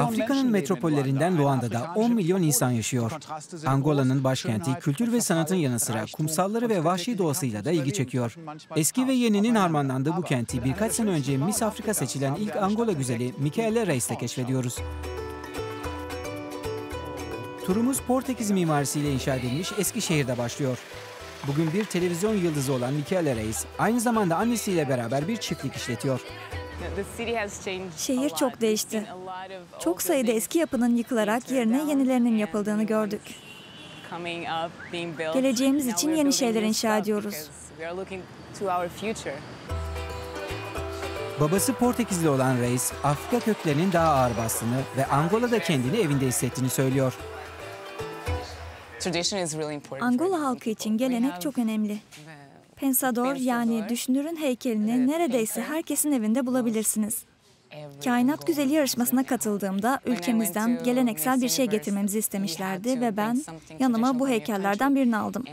Afrika'nın metropollerinden Luanda'da 10 milyon insan yaşıyor. Angola'nın başkenti kültür ve sanatın yanı sıra kumsalları ve vahşi doğasıyla da ilgi çekiyor. Eski ve yeninin harmanlandığı bu kenti birkaç sene önce Miss Afrika seçilen ilk Angola güzeli Micaela Reis'le keşfediyoruz. Turumuz Portekiz mimarisiyle inşa edilmiş Eskişehir'de başlıyor. Bugün bir televizyon yıldızı olan Micaela Reis, aynı zamanda annesiyle beraber bir çiftlik işletiyor. Şehir çok değişti. Çok sayıda eski yapının yıkılarak yerine yenilerinin yapıldığını gördük. Geleceğimiz için yeni şeyler inşa ediyoruz. Babası Portekizli olan Reis, Afrika köklerinin daha ağır bastığını ve Angola'da kendini evinde hissettiğini söylüyor. Angola halkı için gelenek çok önemli. Pensador yani düşünürün heykelini neredeyse herkesin evinde bulabilirsiniz. Kainat Güzeli yarışmasına katıldığımda ülkemizden geleneksel bir şey getirmemizi istemişlerdi ve ben yanıma bu heykellerden birini aldım.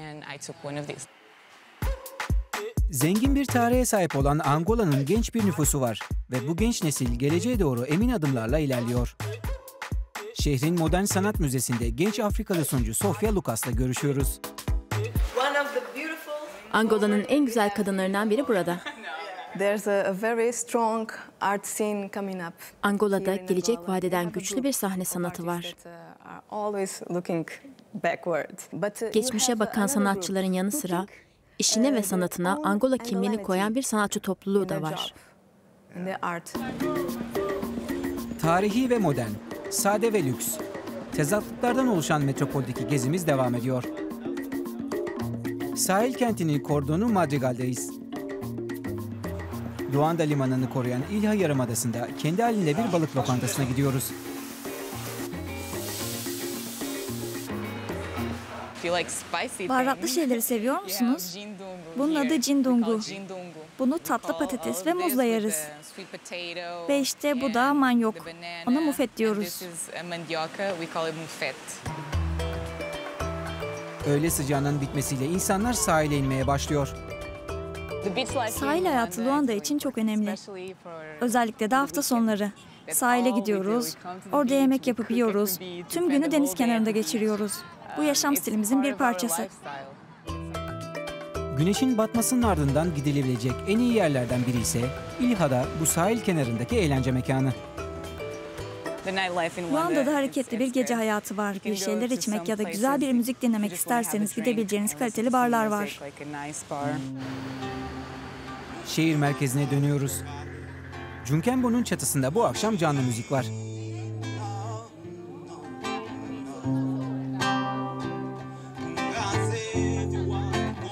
Zengin bir tarihe sahip olan Angola'nın genç bir nüfusu var ve bu genç nesil geleceğe doğru emin adımlarla ilerliyor. Şehrin Modern Sanat Müzesi'nde genç Afrikalı sunucu Sofia Lucas'la görüşüyoruz. Angola'nın en güzel kadınlarından biri burada. There's a, very strong art scene coming up. Angola'da gelecek vadeden güçlü bir sahne sanatı var. uh, are always looking backward. But, uh, Geçmişe have bakan sanatçıların yanı sıra işine ve uh, sanatına Angola kimliğini koyan bir sanatçı topluluğu da var. Tarihi ve modern, sade ve lüks. Tezatlıklardan oluşan metropoldeki gezimiz devam ediyor. Sahil kentinin kordonu Madrigal'deyiz. Luanda limanını koruyan İlha Yarımadası'nda kendi halinde bir balık lokantasına gidiyoruz. Baharatlı şeyleri seviyor musunuz? Bunun adı cindungu. Bunu tatlı patates ve muzla yeriz. Ve işte bu da manyok. Ona mufet diyoruz. Öğle sıcağının bitmesiyle insanlar sahile inmeye başlıyor. Sahil hayatı Luanda için çok önemli. Özellikle de hafta sonları. Sahile gidiyoruz, orada yemek yapıp yiyoruz. Tüm günü deniz kenarında geçiriyoruz. Bu yaşam stilimizin bir parçası. Güneşin batmasının ardından gidilebilecek en iyi yerlerden biri ise İlha'da bu sahil kenarındaki eğlence mekanı. Luanda'da hareketli bir gece hayatı var. Bir şeyler içmek ya da güzel bir müzik dinlemek isterseniz gidebileceğiniz kaliteli barlar var. Şehir merkezine dönüyoruz. Cunkembo'nun çatısında bu akşam canlı müzik var.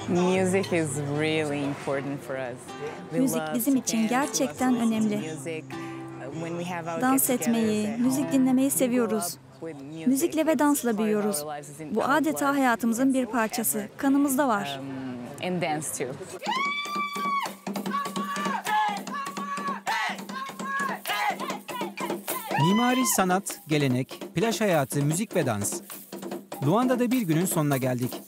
Music is really important for us. We Müzik bizim için gerçekten önemli. Dans etmeyi, at müzik dinlemeyi seviyoruz. Müzikle ve dansla büyüyoruz. Bu adeta hayatımızın bir parçası. Kanımızda var. Um, and dance too. Mimari, sanat, gelenek, plaj hayatı, müzik ve dans. Luanda'da bir günün sonuna geldik.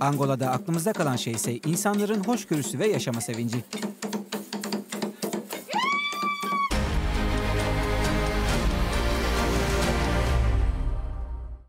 Angola'da aklımızda kalan şey ise insanların hoşgörüsü ve yaşama sevinci.